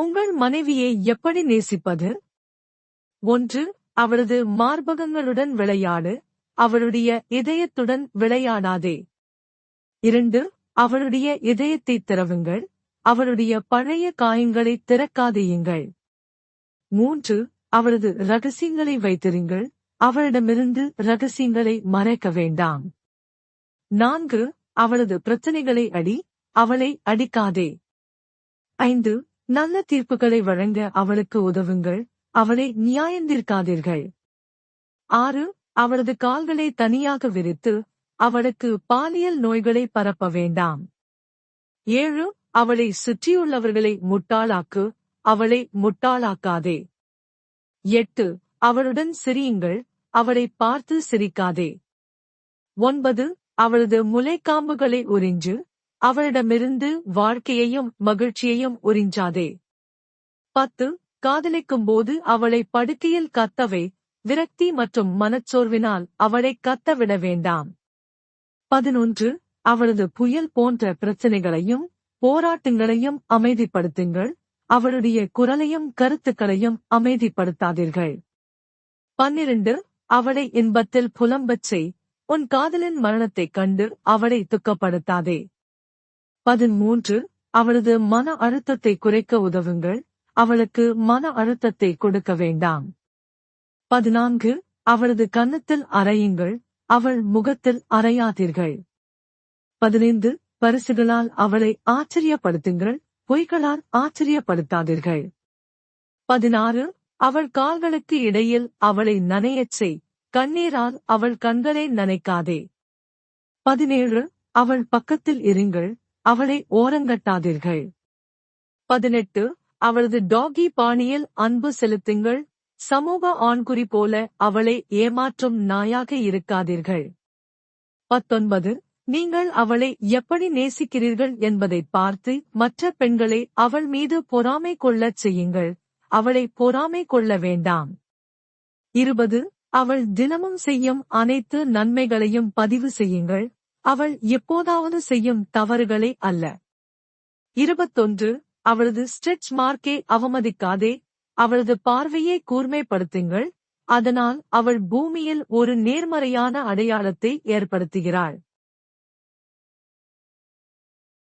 உங்கள் மனைவியை எப்படி நேசிப்பது? ஒன்று அவளது மார்பகங்களுடன் விளையாடு அவளுடைய இதயத்துடன் விளையாடாதே. இரண்டு அவளுடைய இதயத்தை திறவுங்கள் அவளுடைய பழைய காயங்களை திறக்காதேயுங்கள். மூன்று அவளது ரகசியங்களை வைத்திருங்கள் அவளிடமிருந்து ரகசியங்களை மறைக்க வேண்டாம். நான்கு அவளது பிரச்சனைகளை அடி அவளை அடிக்காதே. ஐந்து நல்ல தீர்ப்புகளை வழங்க அவளுக்கு உதவுங்கள். அவளை நியாயந்திருக்காதீர்கள். ஆறு அவளது கால்களை தனியாக விரித்து அவளுக்கு பாலியல் நோய்களை பரப்ப வேண்டாம். ஏழு அவளை சுற்றியுள்ளவர்களை முட்டாளாக்கு அவளை முட்டாளாக்காதே. எட்டு அவளுடன் சிரியுங்கள் அவளை பார்த்து சிரிக்காதே. ஒன்பது அவளது முலைக்காம்புகளை உறிஞ்சு அவளிடமிருந்து வாழ்க்கையையும் மகிழ்ச்சியையும் உறிஞ்சாதே. பத்து காதலிக்கும் போது அவளை படுக்கையில் கத்தவை விரக்தி மற்றும் மனச்சோர்வினால் அவளை கத்தவிட வேண்டாம். பதினொன்று அவளது புயல் போன்ற பிரச்சனைகளையும் போராட்டங்களையும் அமைதிப்படுத்துங்கள் அவளுடைய குரலையும் கருத்துக்களையும் அமைதிப்படுத்தாதீர்கள். பன்னிரண்டு அவளை இன்பத்தில் புலம்பச் செய் உன் காதலின் மரணத்தைக் கண்டு அவளை துக்கப்படுத்தாதே. பதிமூன்று அவளது மன அழுத்தத்தை குறைக்க உதவுங்கள். அவளுக்கு மன அழுத்தத்தை கொடுக்க வேண்டாம். பதினான்கு அவளது கன்னத்தில் அறையுங்கள். அவள் முகத்தில் அறையாதீர்கள். பதினைந்து பரிசுகளால் அவளை ஆச்சரியப்படுத்துங்கள். பொய்களால் ஆச்சரியப்படுத்தாதீர்கள். பதினாறு அவள் கால்களுக்கு இடையில் அவளை நனையச் செய். கண்ணீரால் அவள் கண்களை நனைக்காதே. பதினேழு அவள் பக்கத்தில் இருங்கள். அவளை ஓரங்கட்டாதீர்கள். பதினெட்டு. அவளது டாகி பாணியில் அன்பு செலுத்துங்கள். சமூக ஆண்குறி போல அவளை ஏமாற்றும் நாயாக இருக்காதீர்கள். பத்தொன்பது. நீங்கள் அவளை எப்படி நேசிக்கிறீர்கள் என்பதை பார்த்து மற்ற பெண்களை அவள் மீது பொறாமை கொள்ளச் செய்யுங்கள். அவளை பொறாமை கொள்ள வேண்டாம். இருபது. அவள் தினமும் செய்யும் அனைத்து நன்மைகளையும் பதிவு செய்யுங்கள். அவள் எப்போதாவது செய்யும் தவறுகளை அல்ல. இருபத்தொன்று அவளது ஸ்ட்ரெச் மார்க்கை அவமதிக்காதே அவளது பார்வையை கூர்மைப்படுத்துங்கள் அதனால் அவள் பூமியில் ஒரு நேர்மறையான அடையாளத்தை ஏற்படுத்துகிறாள்.